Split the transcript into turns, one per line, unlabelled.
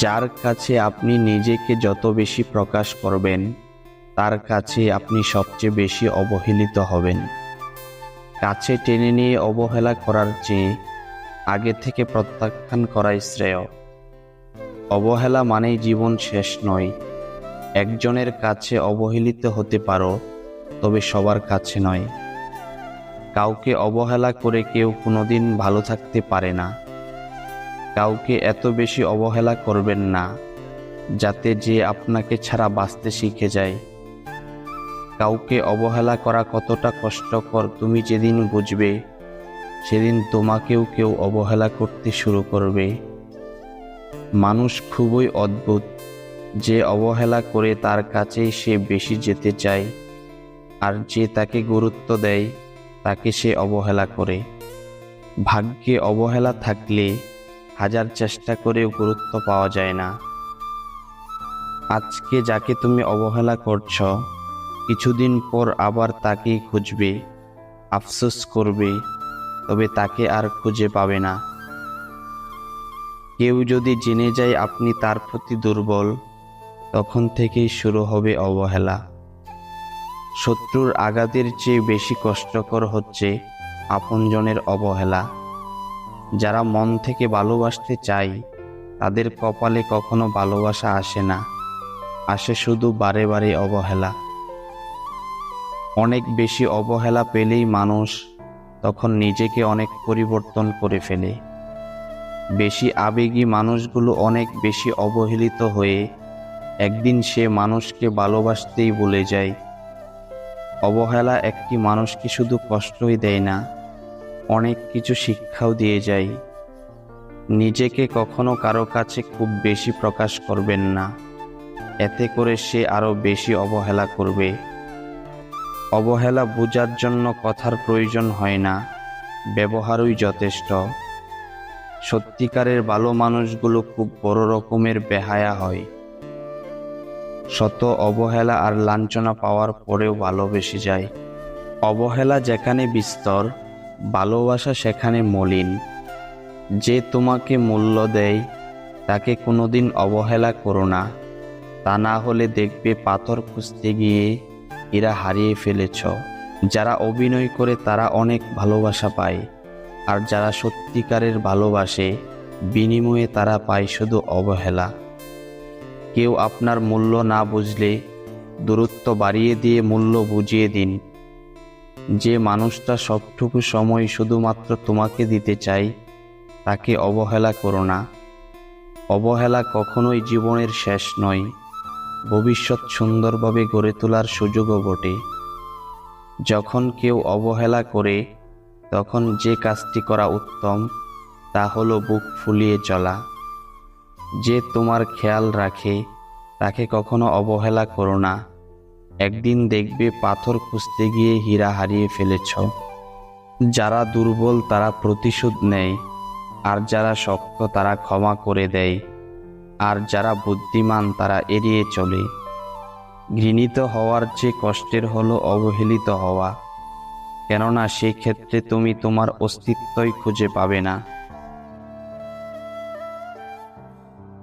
যার কাছে আপনি নিজেকে যত বেশি প্রকাশ করবেন, তার কাছে আপনি সবচেয়ে বেশি অবহেলিত হবেন। কাছে টেনে নিয়ে অবহেলা করার চেয়ে আগে থেকে প্রত্যাখ্যান করাই শ্রেয়। অবহেলা মানেই জীবন শেষ নয়। একজনের কাছে অবহেলিত হতে পারো, তবে সবার কাছে নয়। কাউকে অবহেলা করে কেউ কোনোদিন ভালো থাকতে পারে না। কাউকে এত বেশি অবহেলা করবেন না, যাতে যে আপনাকে ছাড়া বাঁচতে শিখে যায়। কাউকে অবহেলা করা কতটা কষ্টকর তুমি যেদিন বুঝবে, সেদিন তোমাকেও কেউ অবহেলা করতে শুরু করবে। মানুষ খুবই অদ্ভুত, যে অবহেলা করে তার কাছেই সে বেশি যেতে চায়, আর যে তাকে গুরুত্ব দেয়, তাকে সে অবহেলা করে। ভাগ্যে অবহেলা থাকলে হাজার চেষ্টা করেও গুরুত্ব পাওয়া যায় না। আজকে যাকে তুমি অবহেলা করছ, কিছুদিন পর আবার তাকেই খুঁজবে, আফসোস করবে, তবে তাকে আর খুঁজে পাবে না। কেউ যদি জেনে যায় আপনি তার প্রতি দুর্বল, তখন থেকেই শুরু হবে অবহেলা। শত্রুর আঘাতের চেয়ে বেশি কষ্টকর হচ্ছে আপনজনের অবহেলা। যারা মন থেকে ভালোবাসতে চায়, তাদের কপালে কখনো ভালোবাসা আসে না। আসে শুধু বারে বারে অবহেলা। অনেক বেশি অবহেলা পেলেই মানুষ তখন নিজেকে অনেক পরিবর্তন করে ফেলে। বেশি আবেগী মানুষগুলো অনেক বেশি অবহেলিত হয়ে একদিন সে মানুষকে ভালোবাসতেই বলে যায়। অবহেলা একটি মানুষকে শুধু কষ্টই দেয় না অনেক কিছু শিক্ষাও দিয়ে যায় নিজেকে কখনো কারও কাছে খুব বেশি প্রকাশ করবেন না। এতে করে সে আরও বেশি অবহেলা করবে। অবহেলা বোঝার জন্য কথার প্রয়োজন হয় না, ব্যবহারই যথেষ্ট। সত্যিকারের ভালো মানুষগুলো খুব বড় রকমের বেহায়া হয়। শত অবহেলা আর লাঞ্ছনা পাওয়ার পরেও ভালোবেসে যায়। অবহেলা যেখানে বিস্তর ভালোবাসা সেখানে মলিন। যে তোমাকে মূল্য দেয়, তাকে কোনোদিন অবহেলা করো না। তা না হলে দেখবে পাথর খুঁজতে গিয়ে এরা হারিয়ে ফেলেছ। যারা অভিনয় করে, তারা অনেক ভালোবাসা পায়। আর যারা সত্যিকারের ভালোবাসে, বিনিময়ে তারা পায় শুধু অবহেলা। কেউ আপনার মূল্য না বুঝলে, দূরত্ব বাড়িয়ে দিয়ে মূল্য বুঝিয়ে দিন। যে মানুষটা সবটুকু সময় শুধুমাত্র তোমাকে দিতে চাই, তাকে অবহেলা করো না। অবহেলা কখনোই জীবনের শেষ নয়, ভবিষ্যৎ সুন্দরভাবে গড়ে তোলার সুযোগও বটে। যখন কেউ অবহেলা করে, তখন যে কাজটি করা উত্তম, তা হলো বুক ফুলিয়ে চলা। যে তোমার খেয়াল রাখে, তাকে কখনো অবহেলা করো না। একদিন দেখবে পাথর খুঁজতে গিয়ে হীরা হারিয়ে ফেলেছ। যারা দুর্বল তারা প্রতিশোধ নেয়, আর যারা শক্ত তারা ক্ষমা করে দেয়, আর যারা বুদ্ধিমান তারা এড়িয়ে চলে। ঘৃণিত হওয়ার চেয়ে কষ্টের হলো অবহেলিত হওয়া, কেননা সেই ক্ষেত্রে তুমি তোমার অস্তিত্বই খুঁজে পাবে না।